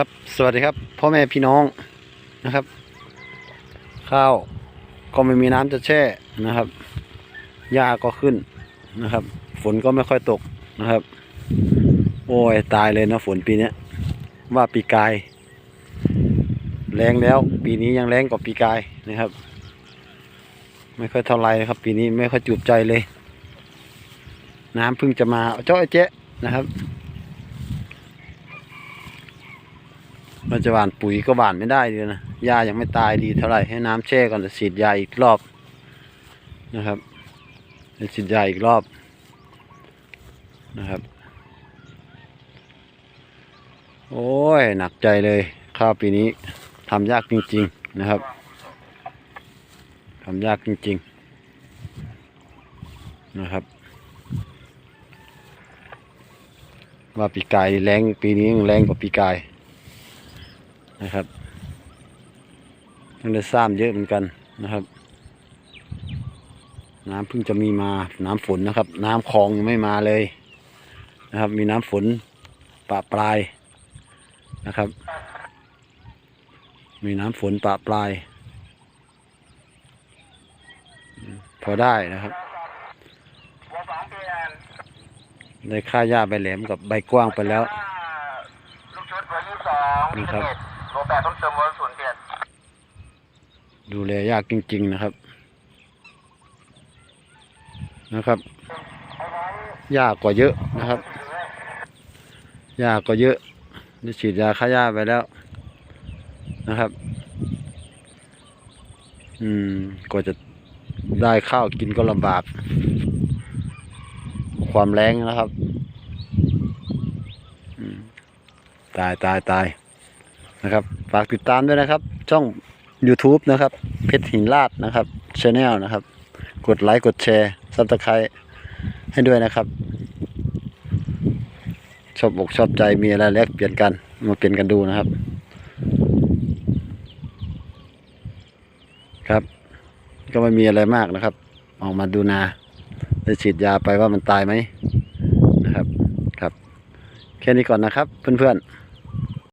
ครับ สวัสดีครับพ่อแม่พี่น้องนะครับ ข้าวก็ไม่มีน้ำจะแช่นะครับหญ้าก็ขึ้นนะครับ ฝนก็ไม่ค่อยตกนะครับ โอ้ยตายเลยนะฝนปีนี้ว่าปีกาย แรงแล้ว ปีนี้ยังแรงกว่าปีกายนะครับ ไม่ค่อยเท่าไรนะครับ ปีนี้ไม่ค่อยจุบใจเลย น้ำเพิ่งจะมาเจ้าไอ้เจ๊นะครับ เราจะหว่านปุ๋ยก็หว่านไม่ได้เลยนะหญ้ายังไม่ตายดีเท่าไหร่ให้น้ำแช่ก่อนจะฉีดยาอีกรอบนะครับจะฉีดยาอีกรอบนะครับ โอ้ยหนักใจเลยข้าวปีนี้ทำยากจริง ๆนะครับทำยากจริง ๆ นะครับ ว่าปีกายแรงปีนี้แรงกว่าปีกาย นะครับยังได้ซ้ำเยอะเหมือนกันนะครับ น้ำเพิ่งจะมีมาน้ำฝนนะครับ น้ำคลองยังไม่มาเลยนะครับ มีน้ำฝนปะปลายนะครับ มีน้ำฝนปะปลาย พอได้นะครับได้ค่าหญ้าใบแหลมกับใบกว้างไปแล้วนี่นี่ครับ โลแปดต้นเติมเบอร์ศูนย์เจ็ดดูแลยากจริง ๆ นะครับ นะครับยากกว่าเยอะนะครับยากกว่าเยอะได้ฉีดยาฆ่าหญ้าไปแล้วนะครับ อืมกว่าจะได้ข้าวกินก็ลำบาก ความแรงนะครับตายตายตาย นะครับ ฝากติดตามด้วยนะครับ ช่อง YouTube นะครับ เพชรหินลาดนะครับช anel นะครับ กดไลค์กดแชร์ซับสไครต์ให้ด้วยนะครับชอบอกชอบใจมีอะไรแลกเปลี่ยนกันมาเปลี่ยนกันดูนะครับ ครับ ก็ไม่มีอะไรมากนะครับ ออกมาดูนาได้ฉีดยาไปว่ามันตายไหมนะครับ ครับ แค่นี้ก่อนนะครับ เพื่อนๆ